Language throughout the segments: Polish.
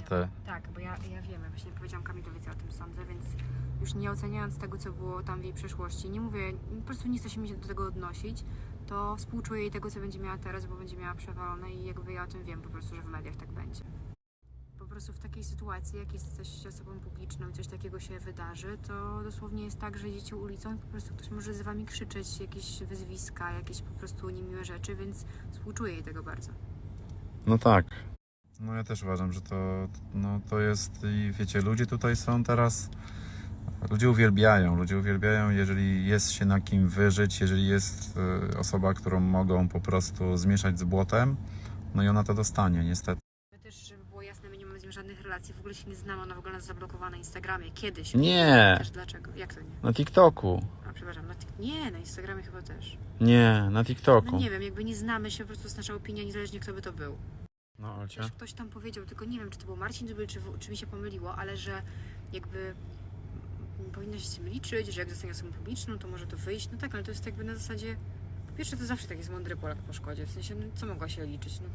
te... Tak, bo ja, ja wiem, ja właśnie powiedziałam Kamilowi, co o tym sądzę, więc już nie oceniając tego, co było tam w jej przeszłości, nie mówię, po prostu nie chcę się mi do tego odnosić, to współczuję jej tego, co będzie miała teraz, bo będzie miała przewalone i jakby ja o tym wiem po prostu, że w mediach tak będzie. Po prostu w takiej sytuacji, jak jesteś osobą publiczną i coś takiego się wydarzy, to dosłownie jest tak, że idziecie ulicą i po prostu ktoś może z wami krzyczeć, jakieś wyzwiska, jakieś po prostu niemiłe rzeczy, więc współczuję jej tego bardzo. No tak. No ja też uważam, że to, no, to jest i wiecie, ludzie tutaj są teraz, ludzie uwielbiają, ludzie uwielbiają, jeżeli jest się na kim wyżyć, jeżeli jest e, osoba, którą mogą po prostu zmieszać z błotem, no i ona to dostanie, niestety. My też, żeby było jasne, my nie mamy z nią żadnych relacji, w ogóle się nie znamy, ona w ogóle nas zablokowała na Instagramie, kiedyś. Nie, Też dlaczego? Jak to nie? na TikToku. A przepraszam, na tik- nie, na Instagramie chyba też. Nie, na No TikToku. nie wiem, jakby nie znamy się, po prostu jest nasza opinia, niezależnie kto by to był. No, Olcia. Też ktoś tam powiedział, tylko nie wiem, czy to był Marcin czy, czy mi się pomyliło, ale że jakby powinno się z tym liczyć, że jak zostanie osobą publiczną, to może to wyjść. No tak, ale to jest jakby na zasadzie... Po pierwsze, to zawsze tak jest mądry Polak po szkodzie, w sensie, no, co mogła się liczyć, no.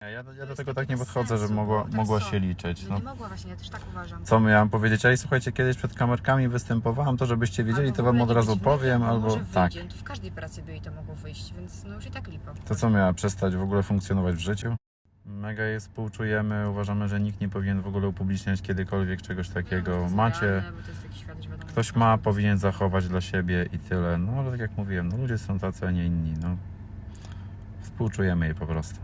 Ja, ja do To tego tak nie podchodzę, sensu, że mogła, tak mogła się liczyć. No No. nie mogła właśnie, ja też tak uważam. Co miałam powiedzieć? Ej, słuchajcie, kiedyś przed kamerkami występowałam, to żebyście wiedzieli, Albo to wam od razu powiem, bo albo tak. wyjdzie, To w każdej pracy by jej to mogło wyjść, więc no już i tak lipa. To co miała przestać w ogóle funkcjonować w życiu? Mega je współczujemy, uważamy, że nikt nie powinien w ogóle upubliczniać kiedykolwiek czegoś No, takiego. jest Macie, ktoś ma, powinien zachować dla siebie i tyle. No ale tak jak mówiłem, no ludzie są tacy, a nie inni. No. Współczujemy jej po prostu.